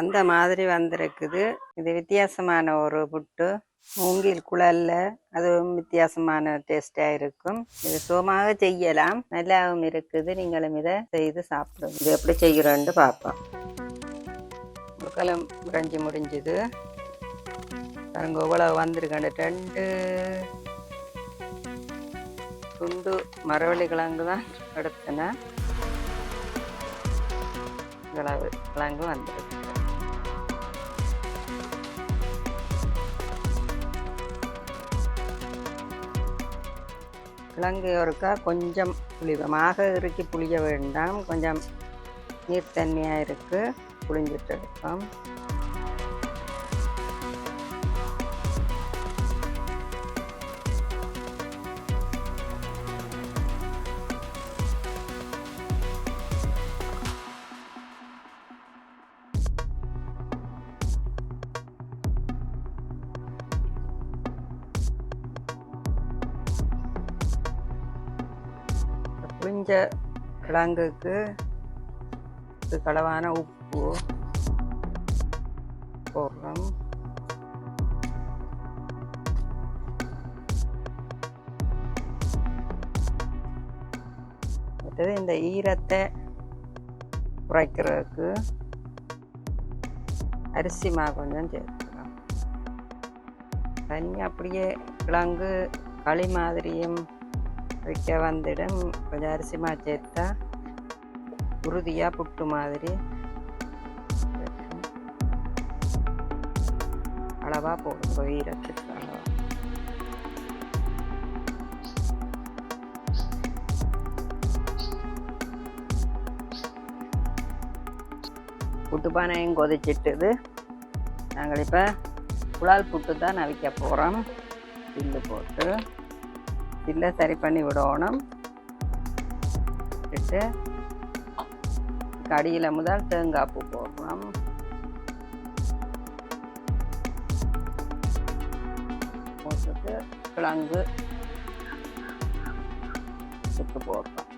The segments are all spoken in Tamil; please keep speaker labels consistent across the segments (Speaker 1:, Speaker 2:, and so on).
Speaker 1: அந்த மாதிரி வந்திருக்குது. இது வித்தியாசமான ஒரு புட்டு. மூங்கில் குழல்ல அதுவும் வித்தியாசமான டேஸ்டா இருக்கும். இது சுகமாக செய்யலாம். நல்லாவும் இருக்குது. நீங்களும் இதை செய்து சாப்பிடுங்க. இது எப்படி செய்கிறோன்னு பார்ப்போம். முக்காலம் முறைஞ்சி முடிஞ்சுது. பாருங்க இவ்வளவு வந்திருக்கேன் ரெண்டு துண்டு மரவள்ளி கிழங்கு தான் எடுத்தேன். இவ்வளவு கிழங்கு வந்திருக்கு. கிழங்கு ஒருக்கா கொஞ்சம் புளிவமாக இறுக்கி புளிய வேண்டாம். கொஞ்சம் நீர்த்தன்மையாக இருக்குது புளிஞ்சிட்டு இருக்கோம். புளிஞ்ச கிழங்குக்கு களவான உப்பு போடுறோம் அடுத்தது இந்த ஈரத்தை குறைக்கிறதுக்கு அரிசி மா கொஞ்சம் சேர்த்துக்கிறோம் தண்ணி அப்படியே கிழங்கு களி மாதிரியும் வைக்க வந்துடும். கொஞ்சம் அரிசி மா சேர்த்தா உறுதியாக புட்டு மாதிரி அளவாக அளவா போடுங்க அளவாக அளவா. புட்டு பானையும் கொதிச்சிட்டுது. நாங்கள் இப்போ குழால் புட்டு தான் நவிக்க போகிறோம் பில்லு போட்டு. இல்லை சரி பண்ணி விடணும். விட்டு கடியில் முதல் தேங்காய் பூ போடணும். போட்டுட்டு கிழங்கு சுட்டு போடுறோம்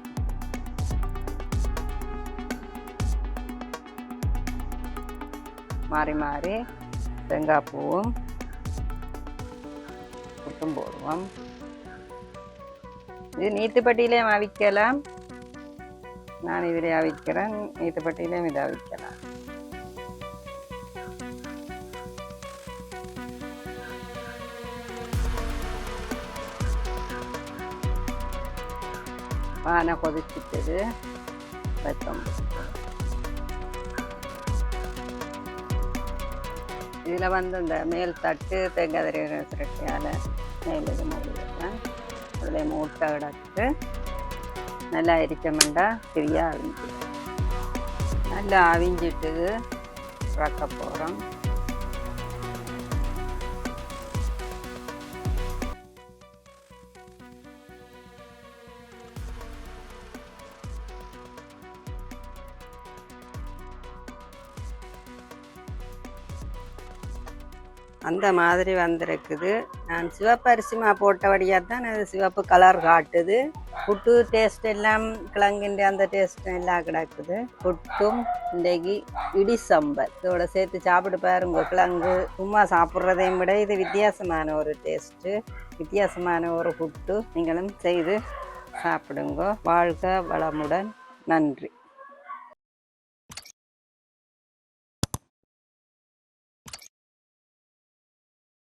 Speaker 1: மாறி மாறி தேங்காய் பூவும் புட்டும் போடுவோம். இது நீத்துப்பட்டியிலையும் அவிக்கலாம் நான் இதில் அவிக்கிறேன் நீத்துப்பட்டியிலையும் இதை அவிக்கலாம் பானை கொதிச்சுட்டது. வெத்தம். இதில் வந்து இந்த மேல் தட்டு தேங்காய் திரை மேல் இது மூடிடுறேன் அதில் மூட்டை கிடக்கு நல்லா எரிச்சமெண்டா சரியாக அவிஞ்சு நல்லா அவிஞ்சிட்டு ரக்க போகிறோம் அந்த மாதிரி வந்திருக்குது. நான் சிவப்பு அரிசிமா போட்டபடியாக தான் அது சிவப்பு கலர் காட்டுது. புட்டு டேஸ்ட் எல்லாம் கிழங்கின்ற அந்த டேஸ்ட் எல்லாம் கிடக்குது. புட்டும் இன்றைக்கு இடி சம்பல். இதோட சேர்த்து சாப்பிட்டு பாருங்க கிழங்கு சும்மா சாப்பிட்றதையும் விட இது வித்தியாசமான ஒரு டேஸ்ட்டு வித்தியாசமான ஒரு புட்டு. நீங்களும் செய்து சாப்பிடுங்க. வாழ்க வளமுடன். நன்றி.